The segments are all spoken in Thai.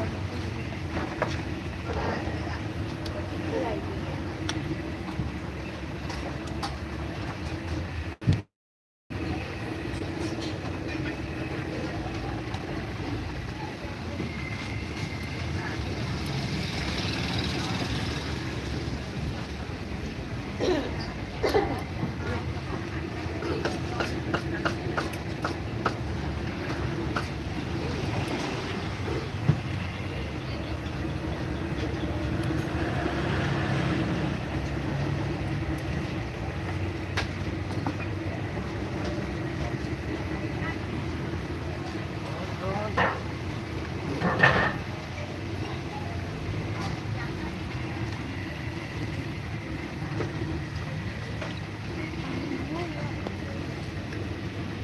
পারবো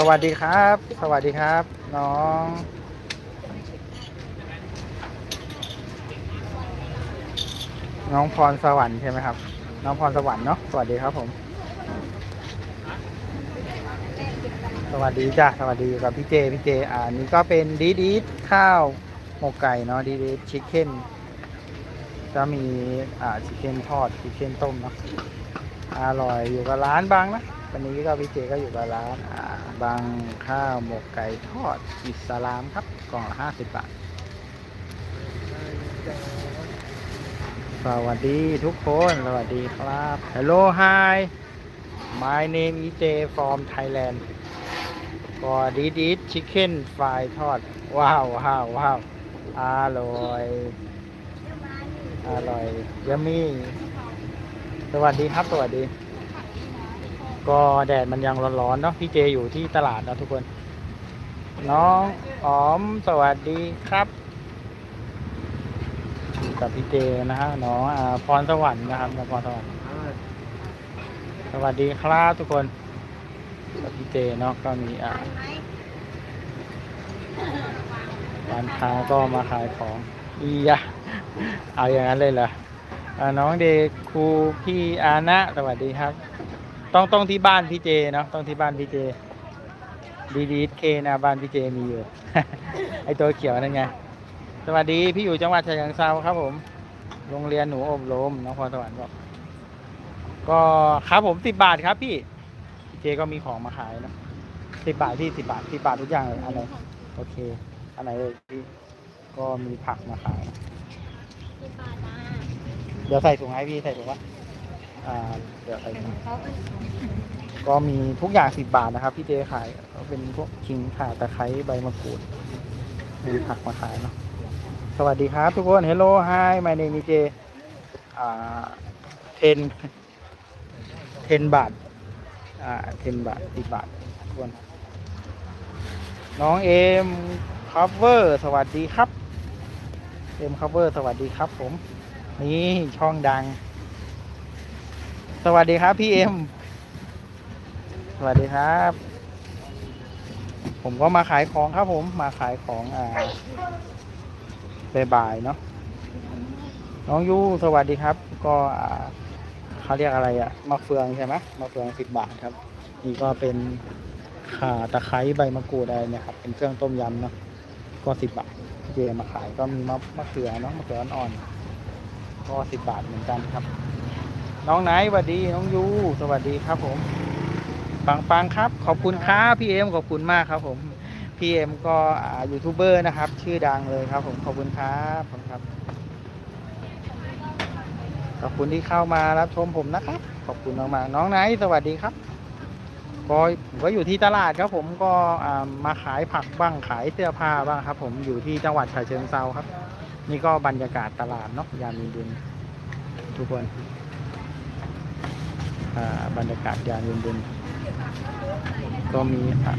สวัสดีครับ สวัสดีครับ น้อง น้องพรสวรรค์ใช่ไหมครับ น้องพรสวรรค์เนาะสวัสดีครับผม สวัสดีจ้ะสวัสดีกับพี่เจพี่เจอ่านี่ก็เป็นดีดีข้าวหมกไก่เนาะดีดีชิคเก้นจะมีอ่าชิคเก้นทอดชิคเก้นต้มเนาะอร่อยอยู่กับร้านบางนะวันนี้ก็พี่เจก็อยู่กับร้านอ่า บางข้าวหมกไก่ทอด อิสลามครับ กล่องละห้าสิบบาท สวัสดีทุกคน สวัสดีครับ Hello hi my name is J from Thailand ก็ดีดีชิคเก้นฟรายทอด ว้าวว้าวว้าวอร่อย อร่อยยมี่ สวัสดีครับ สวัสดี ก็แดดมันยังร้อนๆเนาะพี่เจอยู่ที่ตลาดนะทุกคน น้องอ๋อมสวัสดีครับอยู่กับพี่เจนะฮะน้องอพรสวรรค์นะครับน้องพรสวรรค์สวัสดีครับทุกคนกับพี่เจเนาะก็มีอ่าร้านค้าก็มาขายของอียะเอาอย่างนั้นเลยเหรออน้องเดครูพี่อานะสวัสดีครับ ต้องต้องที่บ้านพี่เจเนาะต้องที่บ้านพี่เจดีดีเคนะบ้านพี่เจมีอยู่ ไอตัวเขียวนั่นไง สวัสดีพี่อยู่จังหวัดฉะเชิงเทราครับผม โรงเรียนหนูอบรมน้องพรสวรรค์บอกก็ครับผมสิบบาทครับพี่พี่เจก็มีของมาขายเนอะสิบบาทพี่สิบบาทสิบบาททุกอย่างเลยอันไหนโอเคอันไหนเลยพี่ก็มีผักมาขายเดี๋ยวใส่ถุงให้พี่ใส่ถุงวะอ่า เดี๋ยวใส่ถุงก็มีทุกอย่างสิบบาทนะครับ พี่เจขายก็เป็นพวกขิงข่าตะไคร้ใบมะกรูดมีผักมาขายเนาะสวัสดีครับทุกคน Hello Hi my name is J อ่าเทนเทนบาทอ่าเทนบาทสิบบาททุกคนน้องเอ็มคัฟเวอร์สวัสดีครับเอ็มคัฟเวอร์สวัสดีครับผม นี่ช่องดัง สวัสดีครับพี่เอ็ม สวัสดีครับ ผมก็มาขายของครับผมมาขายของอ่าบ่ายๆเนาะน้องยูสวัสดีครับ ก็อ่าเขาเรียกอะไรอะมะเฟืองใช่ไหมมะเฟืองสิบบาทครับ นี่ก็เป็นข่าตะไคร้ใบมะกรูดอะไรเนี่ยครับเป็นเครื่องต้มยำเนาะก็สิบบาทเจมาขายก็มีมะมะเขือเนาะมะเขืออ่อนๆก็สิบบาทเหมือนกันครับ น้องไหนสวัสดีน้องยูสวัสดีครับผมปังปังครับ ขอบคุณครับพี่เอ็มขอบคุณมากครับ ผมพี่เอ็มก็ยูทูบเบอร์นะครับ ชื่อดังเลยครับ ผมขอบคุณครับขอบคุณครับขอบคุณที่เข้ามารับชมผมนะครับ ขอบคุณมากๆน้องไนท์สวัสดีครับก็ผมก็อยู่ที่ตลาดครับผมก็มาขายผักบ้างขายเสื้อผ้าบ้างครับ ผมอยู่ที่จังหวัดฉะเชิงเซาครับ นี่ก็บรรยากาศตลาดเนาะยามเย็นทุกคน บรรยากาศยามเย็นๆก็มีอะ